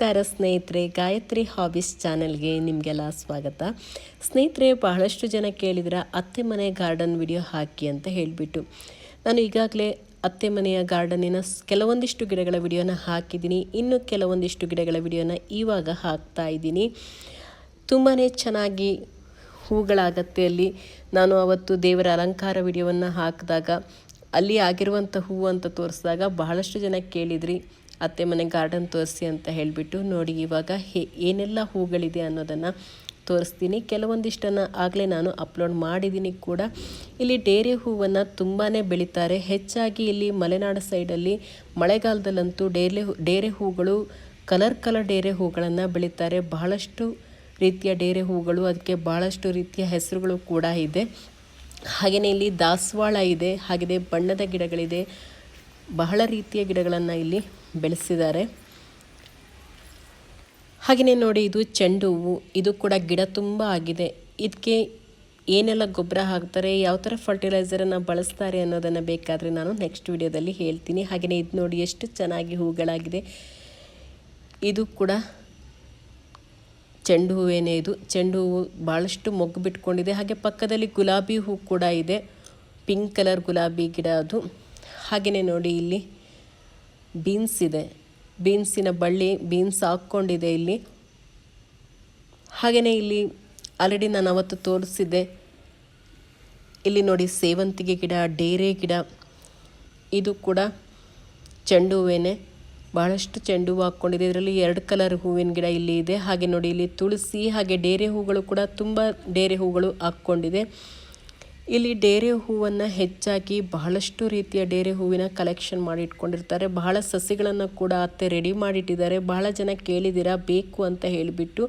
ನಮಸ್ಕಾರ ಸ್ನೇಹಿತರೆ, ಗಾಯತ್ರಿ ಹಾಬೀಸ್ ಚಾನೆಲ್ಗೆ ನಿಮಗೆಲ್ಲ ಸ್ವಾಗತ. ಸ್ನೇಹಿತರೆ, ಬಹಳಷ್ಟು ಜನ ಕೇಳಿದ್ರ ಅತ್ತೆ ಮನೆ ಗಾರ್ಡನ್ ವಿಡಿಯೋ ಹಾಕಿ ಅಂತ ಹೇಳಿಬಿಟ್ಟು. ನಾನು ಈಗಾಗಲೇ ಅತ್ತೆ ಮನೆಯ ಗಾರ್ಡನಿನ ಕೆಲವೊಂದಿಷ್ಟು ಗಿಡಗಳ ವಿಡಿಯೋನ ಹಾಕಿದ್ದೀನಿ. ಇನ್ನು ಕೆಲವೊಂದಿಷ್ಟು ಗಿಡಗಳ ವಿಡಿಯೋನ ಇವಾಗ ಹಾಕ್ತಾ ಇದ್ದೀನಿ. ತುಂಬಾ ಚೆನ್ನಾಗಿ ಹೂಗಳಾಗತ್ತೆ ಅಲ್ಲಿ. ನಾನು ಅವತ್ತು ದೇವರ ಅಲಂಕಾರ ವಿಡಿಯೋವನ್ನು ಹಾಕಿದಾಗ, ಅಲ್ಲಿ ಆಗಿರುವಂಥ ಹೂವು ಅಂತ ತೋರಿಸಿದಾಗ ಬಹಳಷ್ಟು ಜನ ಕೇಳಿದ್ರಿ. ಅತ್ತೆ ಮನೆ ಗಾರ್ಡನ್ ತೋರಿಸಿ ಅಂತ ಹೇಳಿಬಿಟ್ಟು ನೋಡಿ ಇವಾಗ ಏನೆಲ್ಲ ಹೂಗಳಿದೆ ಅನ್ನೋದನ್ನು ತೋರಿಸ್ತೀನಿ. ಕೆಲವೊಂದಿಷ್ಟನ್ನು ಆಗಲೇ ನಾನು ಅಪ್ಲೋಡ್ ಮಾಡಿದ್ದೀನಿ ಕೂಡ. ಇಲ್ಲಿ ಡೇರೆ ಹೂವನ್ನು ತುಂಬಾ ಬೆಳೀತಾರೆ. ಹೆಚ್ಚಾಗಿ ಇಲ್ಲಿ ಮಲೆನಾಡು ಸೈಡಲ್ಲಿ ಮಳೆಗಾಲದಲ್ಲಂತೂ ಡೇರೆ ಡೇರೆ ಹೂಗಳು ಕಲರ್ ಕಲರ್ ಡೇರೆ ಹೂಗಳನ್ನು ಬೆಳೀತಾರೆ. ಬಹಳಷ್ಟು ರೀತಿಯ ಡೇರೆ ಹೂಗಳು, ಅದಕ್ಕೆ ಬಹಳಷ್ಟು ರೀತಿಯ ಹೆಸರುಗಳು ಕೂಡ ಇದೆ. ಹಾಗೆಯೇ ಇಲ್ಲಿ ದಾಸವಾಳ ಇದೆ ಹಾಗೆಯೇ ಬಣ್ಣದ ಗಿಡಗಳಿದೆ. ಬಹಳ ರೀತಿಯ ಗಿಡಗಳನ್ನು ಇಲ್ಲಿ ಬೆಳೆಸಿದ್ದಾರೆ. ಹಾಗೆಯೇ ನೋಡಿ ಇದು ಚೆಂಡು ಹೂವು, ಇದು ಕೂಡ ಗಿಡ ತುಂಬ ಆಗಿದೆ. ಇದಕ್ಕೆ ಏನೆಲ್ಲ ಗೊಬ್ಬರ ಹಾಕ್ತಾರೆ, ಯಾವ ಥರ ಫರ್ಟಿಲೈಸರನ್ನು ಬಳಸ್ತಾರೆ ಅನ್ನೋದನ್ನು ಬೇಕಾದರೆ ನಾನು ನೆಕ್ಸ್ಟ್ ವಿಡಿಯೋದಲ್ಲಿ ಹೇಳ್ತೀನಿ. ಹಾಗೆಯೇ ಇದು ನೋಡಿ ಎಷ್ಟು ಚೆನ್ನಾಗಿ ಹೂಗಳಾಗಿದೆ. ಇದು ಕೂಡ ಚೆಂಡು ಹೂವೇನೇ ಇದು. ಚೆಂಡು ಹೂವು ಭಾಳಷ್ಟು ಮೊಗ್ಗು ಬಿಟ್ಕೊಂಡಿದೆ. ಹಾಗೆ ಪಕ್ಕದಲ್ಲಿ ಗುಲಾಬಿ ಹೂ ಕೂಡ ಇದೆ. ಪಿಂಕ್ ಕಲರ್ ಗುಲಾಬಿ ಗಿಡ ಅದು. ಹಾಗೆಯೇ ನೋಡಿ ಇಲ್ಲಿ ಬೀನ್ಸ್ ಇದೆ. ಬೀನ್ಸಿನ ಬಳ್ಳಿ, ಬೀನ್ಸ್ ಹಾಕ್ಕೊಂಡಿದೆ ಇಲ್ಲಿ. ಹಾಗೆಯೇ ಇಲ್ಲಿ ಆಲ್ರೆಡಿ ನಾನು ಅವತ್ತು ತೋರಿಸಿದ್ದೆ. ಇಲ್ಲಿ ನೋಡಿ ಸೇವಂತಿಗೆ ಗಿಡ, ಡೇರೆ ಗಿಡ. ಇದು ಕೂಡ ಚೆಂಡು ಹೂವೇನೆ. ಭಾಳಷ್ಟು ಚೆಂಡು ಹೂವು ಹಾಕ್ಕೊಂಡಿದೆ. ಇದರಲ್ಲಿ ಎರಡು ಕಲರ್ ಹೂವಿನ ಗಿಡ ಇಲ್ಲಿ ಇದೆ. ಹಾಗೆ ನೋಡಿ ಇಲ್ಲಿ ತುಳಸಿ ಹಾಗೆ ಡೇರೆ ಹೂಗಳು ಕೂಡ ತುಂಬ ಡೇರೆ ಹೂಗಳು ಹಾಕ್ಕೊಂಡಿದೆ. ಇಲ್ಲಿ ಡೇರೆ ಹೂವನ್ನು ಹೆಚ್ಚಾಗಿ ಬಹಳಷ್ಟು ರೀತಿಯ ಡೇರೆ ಹೂವಿನ ಕಲೆಕ್ಷನ್ ಮಾಡಿ ಇಟ್ಕೊಂಡಿರ್ತಾರೆ. ಬಹಳ ಸಸಿಗಳನ್ನು ಕೂಡ ಅತ್ತೆ ರೆಡಿ ಮಾಡಿಟ್ಟಿದ್ದಾರೆ. ಬಹಳ ಜನ ಕೇಳಿದ್ದೀರಾ, ಬೇಕು ಅಂತ ಹೇಳಿಬಿಟ್ಟು.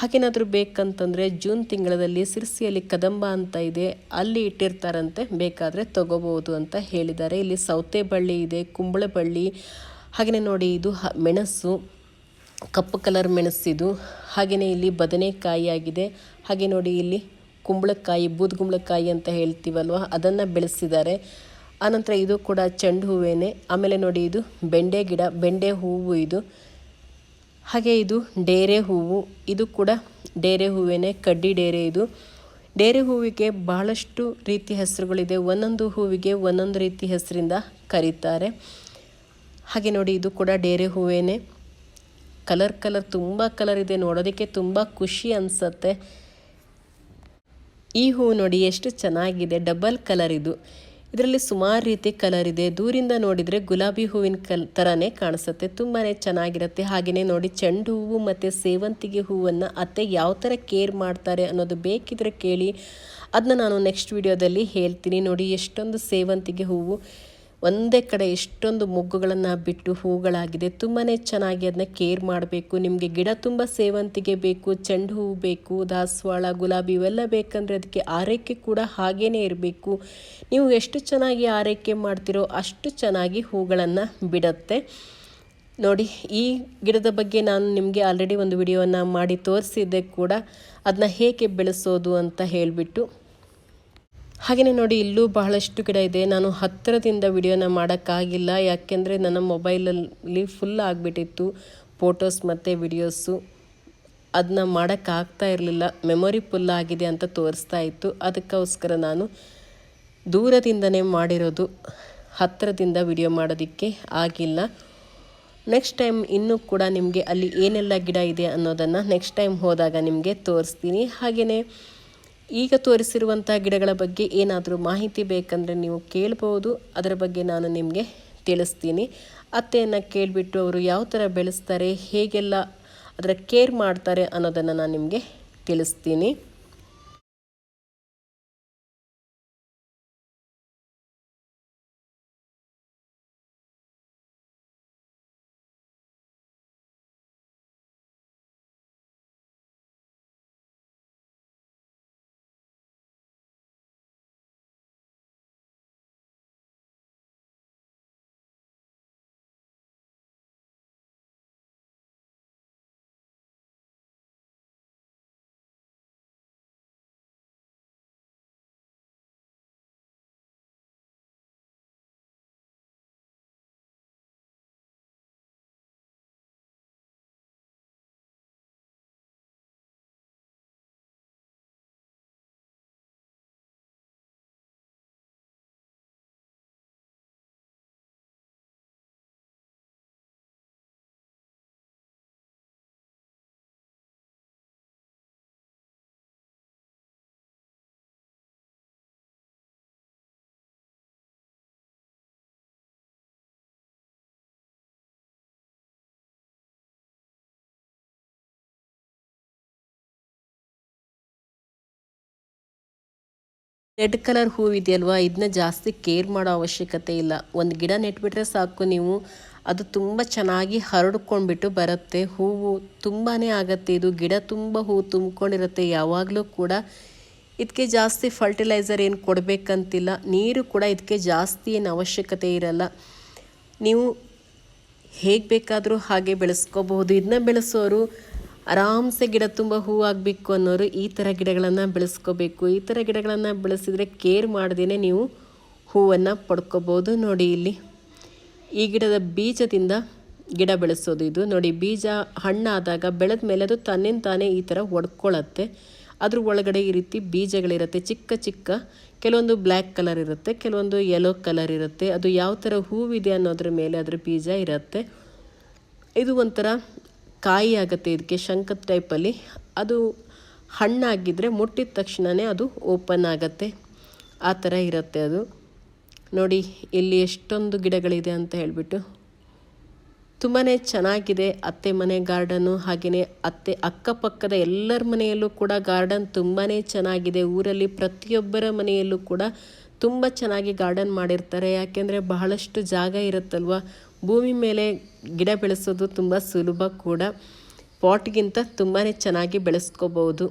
ಹಾಗೇನಾದರೂ ಬೇಕಂತಂದರೆ ಜೂನ್ ತಿಂಗಳಲ್ಲಿ ಸಿರ್ಸಿಯಲ್ಲಿ ಕದಂಬ ಅಂತ ಇದೆ, ಅಲ್ಲಿ ಇಟ್ಟಿರ್ತಾರಂತೆ, ಬೇಕಾದರೆ ತಗೋಬೋದು ಅಂತ ಹೇಳಿದ್ದಾರೆ. ಇಲ್ಲಿ ಸೌತೆ ಬಳ್ಳಿ ಇದೆ, ಕುಂಬಳ ಬಳ್ಳಿ ಹಾಗೆಯೇ ನೋಡಿ ಇದು ಮೆಣಸು, ಕಪ್ಪು ಕಲರ್ ಮೆಣಸಿದು ಹಾಗೆಯೇ ಇಲ್ಲಿ ಬದನೆಕಾಯಿ ಆಗಿದೆ. ಹಾಗೆ ನೋಡಿ ಇಲ್ಲಿ ಕುಂಬಳಕಾಯಿ ಬೂದ್ಗುಂಬಳಕಾಯಿ ಅಂತ ಹೇಳ್ತೀವಲ್ವ? ಅದನ್ನು ಬೆಳೆಸಿದ್ದಾರೆ. ಆನಂತರ ಇದು ಕೂಡ ಚೆಂಡು ಹೂವೇನೆ. ಆಮೇಲೆ ನೋಡಿ ಇದು ಬೆಂಡೆ ಗಿಡ, ಬೆಂಡೆ ಹೂವು ಇದು. ಹಾಗೆ ಇದು ಡೇರೆ ಹೂವು. ಇದು ಕೂಡ ಡೇರೆ ಹೂವೇನೆ, ಕಡ್ಡಿ ಡೇರೆ ಇದು. ಡೇರೆ ಹೂವಿಗೆ ಬಹಳಷ್ಟು ರೀತಿ ಹೆಸರುಗಳಿದೆ. ಒಂದೊಂದು ಹೂವಿಗೆ ಒಂದೊಂದು ರೀತಿ ಹೆಸರಿಂದ ಕರೀತಾರೆ. ಹಾಗೆ ನೋಡಿ ಇದು ಕೂಡ ಡೇರೆ ಹೂವೇನೆ. ಕಲರ್ ಕಲರ್ ತುಂಬ ಕಲರ್ ಇದೆ. ನೋಡೋದಕ್ಕೆ ತುಂಬ ಖುಷಿ ಅನಿಸತ್ತೆ. ಈ ಹೂವು ನೋಡಿ ಎಷ್ಟು ಚೆನ್ನಾಗಿದೆ ಡಬಲ್ ಕಲರ್ ಇದು. ಇದರಲ್ಲಿ ಸುಮಾರು ರೀತಿ ಕಲರ್ ಇದೆ. ದೂರಿಂದ ನೋಡಿದರೆ ಗುಲಾಬಿ ಹೂವಿನ ಕಲ್ ಥರನೇ ಕಾಣಿಸುತ್ತೆ. ತುಂಬಾ ಚೆನ್ನಾಗಿರುತ್ತೆ. ಹಾಗೆಯೇ ನೋಡಿ ಚೆಂಡು ಹೂವು ಮತ್ತು ಸೇವಂತಿಗೆ ಹೂವನ್ನು ಅತ್ತೆ ಯಾವ ಥರ ಕೇರ್ ಮಾಡ್ತಾರೆ ಅನ್ನೋದು ಬೇಕಿದ್ರೆ ಕೇಳಿ. ಅದನ್ನ ನಾನು ನೆಕ್ಸ್ಟ್ ವಿಡಿಯೋದಲ್ಲಿ ಹೇಳ್ತೀನಿ. ನೋಡಿ ಎಷ್ಟೊಂದು ಸೇವಂತಿಗೆ ಹೂವು. ಒಂದೇ ಕಡೆ ಎಷ್ಟೊಂದು ಮೊಗ್ಗುಗಳನ್ನು ಬಿಟ್ಟು ಹೂಗಳಾಗಿದೆ. ತುಂಬಾ ಚೆನ್ನಾಗಿ ಅದನ್ನ ಕೇರ್ ಮಾಡಬೇಕು. ನಿಮಗೆ ಗಿಡ ತುಂಬ ಸೇವಂತಿಗೆ ಬೇಕು, ಚೆಂಡು ಹೂವು ಬೇಕು, ದಾಸವಾಳ, ಗುಲಾಬಿ ಇವೆಲ್ಲ ಬೇಕಂದರೆ ಅದಕ್ಕೆ ಆರೈಕೆ ಕೂಡ ಹಾಗೇ ಇರಬೇಕು. ನೀವು ಎಷ್ಟು ಚೆನ್ನಾಗಿ ಆರೈಕೆ ಮಾಡ್ತಿರೋ ಅಷ್ಟು ಚೆನ್ನಾಗಿ ಹೂಗಳನ್ನು ಬಿಡುತ್ತೆ. ನೋಡಿ, ಈ ಗಿಡದ ಬಗ್ಗೆ ನಾನು ನಿಮಗೆ ಆಲ್ರೆಡಿ ಒಂದು ವಿಡಿಯೋವನ್ನು ಮಾಡಿ ತೋರಿಸಿದ್ದೆ ಕೂಡ. ಅದನ್ನ ಹೇಗೆ ಬೆಳೆಸೋದು ಅಂತ ಹೇಳಿಬಿಟ್ಟು. ಹಾಗೆಯೇ ನೋಡಿ ಇಲ್ಲೂ ಬಹಳಷ್ಟು ಗಿಡ ಇದೆ. ನಾನು ಹತ್ತಿರದಿಂದ ವಿಡಿಯೋನ ಮಾಡೋಕ್ಕಾಗಿಲ್ಲ. ಯಾಕೆಂದರೆ ನನ್ನ ಮೊಬೈಲಲ್ಲಿ ಫುಲ್ ಆಗಿಬಿಟ್ಟಿತ್ತು ಫೋಟೋಸ್ ಮತ್ತು ವಿಡಿಯೋಸು ಅದನ್ನ ಮಾಡೋಕ್ಕಾಗ್ತಾ ಇರಲಿಲ್ಲ. ಮೆಮೊರಿ ಫುಲ್ ಆಗಿದೆ ಅಂತ ತೋರಿಸ್ತಾ ಇತ್ತು. ಅದಕ್ಕೋಸ್ಕರ ನಾನು ದೂರದಿಂದನೇ ಮಾಡಿರೋದು. ಹತ್ತಿರದಿಂದ ವಿಡಿಯೋ ಮಾಡೋದಕ್ಕೆ ಆಗಿಲ್ಲ. ನೆಕ್ಸ್ಟ್ ಟೈಮ್ ಇನ್ನೂ ಕೂಡ ನಿಮಗೆ ಅಲ್ಲಿ ಏನೆಲ್ಲ ಗಿಡ ಇದೆ ಅನ್ನೋದನ್ನು ನೆಕ್ಸ್ಟ್ ಟೈಮ್ ಹೋದಾಗ ನಿಮಗೆ ತೋರಿಸ್ತೀನಿ. ಹಾಗೆಯೇ ಈಗ ತೋರಿಸಿರುವಂಥ ಗಿಡಗಳ ಬಗ್ಗೆ ಏನಾದರೂ ಮಾಹಿತಿ ಬೇಕಂದರೆ ನೀವು ಕೇಳ್ಬೋದು. ಅದರ ಬಗ್ಗೆ ನಾನು ನಿಮಗೆ ತಿಳಿಸ್ತೀನಿ. ಅತ್ತೆಯನ್ನು ಕೇಳಿಬಿಟ್ಟು ಅವರು ಯಾವ ಥರ ಬೆಳೆಸ್ತಾರೆ, ಹೇಗೆಲ್ಲ ಅದರ ಕೇರ್ ಮಾಡ್ತಾರೆ ಅನ್ನೋದನ್ನು ನಾನು ನಿಮಗೆ ತಿಳಿಸ್ತೀನಿ. ರೆಡ್ ಕಲರ್ ಹೂವಿದೆಯಲ್ವಾ ಇದನ್ನ ಜಾಸ್ತಿ ಕೇರ್ ಮಾಡೋ ಅವಶ್ಯಕತೆ ಇಲ್ಲ. ಒಂದು ಗಿಡ ನೆಟ್ಬಿಟ್ರೆ ಸಾಕು ನೀವು. ಅದು ತುಂಬ ಚೆನ್ನಾಗಿ ಹರಡ್ಕೊಂಡ್ಬಿಟ್ಟು ಬರುತ್ತೆ. ಹೂವು ತುಂಬಾ ಆಗತ್ತೆ. ಇದು ಗಿಡ ತುಂಬ ಹೂವು ತುಂಬ್ಕೊಂಡಿರುತ್ತೆ. ಯಾವಾಗಲೂ ಕೂಡ ಇದಕ್ಕೆ ಜಾಸ್ತಿ ಫರ್ಟಿಲೈಸರ್ ಏನು ಕೊಡಬೇಕಂತಿಲ್ಲ. ನೀರು ಕೂಡ ಇದಕ್ಕೆ ಜಾಸ್ತಿ ಏನು ಅವಶ್ಯಕತೆ ಇರಲ್ಲ. ನೀವು ಹೇಗೆ ಬೇಕಾದರೂ ಹಾಗೆ ಬೆಳೆಸ್ಕೋಬಹುದು. ಇದನ್ನ ಬೆಳೆಸೋರು ಆರಾಮ್ಸೆ ಗಿಡ ತುಂಬ ಹೂ ಆಗಬೇಕು ಅನ್ನೋರು ಈ ಥರ ಗಿಡಗಳನ್ನು ಬೆಳೆಸ್ಕೋಬೇಕು. ಈ ಥರ ಗಿಡಗಳನ್ನು ಬೆಳೆಸಿದರೆ ಕೇರ್ ಮಾಡ್ದೇ ನೀವು ಹೂವನ್ನು ಪಡ್ಕೋಬೋದು. ನೋಡಿ ಇಲ್ಲಿ, ಈ ಗಿಡದ ಬೀಜದಿಂದ ಗಿಡ ಬೆಳೆಸೋದು ಇದು. ನೋಡಿ, ಬೀಜ ಹಣ್ಣಾದಾಗ ಬೆಳೆದ ಮೇಲೆ ಅದು ತನ್ನಿಂದ ತಾನೇ ಈ ಥರ ಒಡ್ಕೊಳ್ಳತ್ತೆ ಅದ್ರ ಒಳಗಡೆ ಈ ರೀತಿ ಬೀಜಗಳಿರುತ್ತೆ. ಚಿಕ್ಕ ಚಿಕ್ಕ, ಕೆಲವೊಂದು ಬ್ಲ್ಯಾಕ್ ಕಲರ್ ಇರುತ್ತೆ, ಕೆಲವೊಂದು ಯೆಲ್ಲೋ ಕಲರ್ ಇರುತ್ತೆ. ಅದು ಯಾವ ಥರ ಹೂವಿದೆ ಅನ್ನೋದ್ರ ಮೇಲೆ ಅದ್ರ ಬೀಜ ಇರುತ್ತೆ. ಇದು ಒಂಥರ ಕಾಯಿ ಆಗುತ್ತೆ ಇದಕ್ಕೆ ಶಂಕದ ಟೈಪಲ್ಲಿ ಅದು ಹಣ್ಣಾಗಿದ್ದರೆ ಮುಟ್ಟಿದ ತಕ್ಷಣವೇ ಅದು ಓಪನ್ ಆಗುತ್ತೆ. ಆ ಥರ ಇರುತ್ತೆ ಅದು. ನೋಡಿ, ಇಲ್ಲಿ ಎಷ್ಟೊಂದು ಗಿಡಗಳಿದೆ ಅಂತ ಹೇಳಿಬಿಟ್ಟು. ತುಂಬಾ ಚೆನ್ನಾಗಿದೆ ಅತ್ತೆ ಮನೆ ಗಾರ್ಡನ್ನು ಹಾಗೆಯೇ ಅತ್ತೆ ಅಕ್ಕಪಕ್ಕದ ಎಲ್ಲರ ಮನೆಯಲ್ಲೂ ಕೂಡ ಗಾರ್ಡನ್ ತುಂಬಾ ಚೆನ್ನಾಗಿದೆ. ಊರಲ್ಲಿ ಪ್ರತಿಯೊಬ್ಬರ ಮನೆಯಲ್ಲೂ ಕೂಡ ತುಂಬ ಚೆನ್ನಾಗಿ ಗಾರ್ಡನ್ ಮಾಡಿರ್ತಾರೆ. ಯಾಕೆಂದರೆ ಬಹಳಷ್ಟು ಜಾಗ ಇರುತ್ತಲ್ವ? ಭೂಮಿ ಮೇಲೆ ಗಿಡ ಬೆಳೆಸೋದು ತುಂಬ ಸುಲಭ ಕೂಡ. ಪಾಟ್ಗಿಂತ ತುಂಬಾ ಚೆನ್ನಾಗಿ ಬೆಳೆಸ್ಕೋಬಹುದು.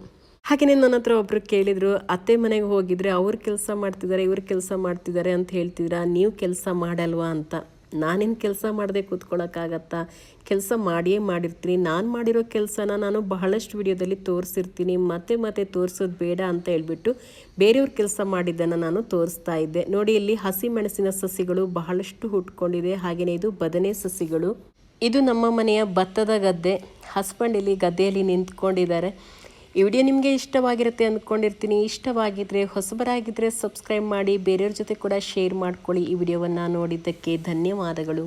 ಹಾಗೆಯೇ ನನ್ನ ಹತ್ರ ಒಬ್ಬರು ಕೇಳಿದರು, ಅತ್ತೆ ಮನೆಗೆ ಹೋಗಿದ್ರೆ ಅವ್ರು ಕೆಲಸ ಮಾಡ್ತಿದ್ದಾರೆ, ಇವ್ರು ಕೆಲಸ ಮಾಡ್ತಿದ್ದಾರೆ ಅಂತ ಹೇಳ್ತಿದ್ರ? ನೀವು ಕೆಲಸ ಮಾಡಲ್ವಾ? ಅಂತ. ನಾನೇನು ಕೆಲಸ ಮಾಡದೆ ಕೂತ್ಕೊಳ್ಳೋಕ್ಕಾಗತ್ತಾ ಕೆಲಸ ಮಾಡಿಯೇ ಮಾಡಿರ್ತೀನಿ. ನಾನು ಮಾಡಿರೋ ಕೆಲಸನ ನಾನು ಬಹಳಷ್ಟು ವಿಡಿಯೋದಲ್ಲಿ ತೋರಿಸಿರ್ತೀನಿ. ಮತ್ತೆ ಮತ್ತೆ ತೋರಿಸೋದು ಬೇಡ ಅಂತ ಹೇಳ್ಬಿಟ್ಟು ಬೇರೆಯವ್ರ ಕೆಲಸ ಮಾಡಿದ್ದನ್ನು ನಾನು ತೋರಿಸ್ತಾ ಇದ್ದೆ. ನೋಡಿ, ಇಲ್ಲಿ ಹಸಿ ಮೆಣಸಿನ ಸಸಿಗಳು ಬಹಳಷ್ಟು ಹುಟ್ಕೊಂಡಿದೆ. ಹಾಗೆಯೇ ಇದು ಬದನೆ ಸಸಿಗಳು. ಇದು ನಮ್ಮ ಮನೆಯ ಭತ್ತದ ಗದ್ದೆ. ಹಸ್ಬೆಂಡ್ ಇಲ್ಲಿ ಗದ್ದೆಯಲ್ಲಿ ನಿಂತ್ಕೊಂಡಿದ್ದಾರೆ. ಈ ವಿಡಿಯೋ ನಿಮಗೆ ಇಷ್ಟವಾಗಿರುತ್ತೆ ಅಂದ್ಕೊಂಡಿರ್ತೀನಿ ಇಷ್ಟವಾಗಿದ್ದರೆ ಹೊಸಬರಾಗಿದ್ದರೆ ಸಬ್ಸ್ಕ್ರೈಬ್ ಮಾಡಿ, ಬೇರೆಯವ್ರ ಜೊತೆ ಕೂಡ ಶೇರ್ ಮಾಡ್ಕೊಳ್ಳಿ ಈ ವಿಡಿಯೋವನ್ನು ನೋಡಿದ್ದಕ್ಕೆ ಧನ್ಯವಾದಗಳು.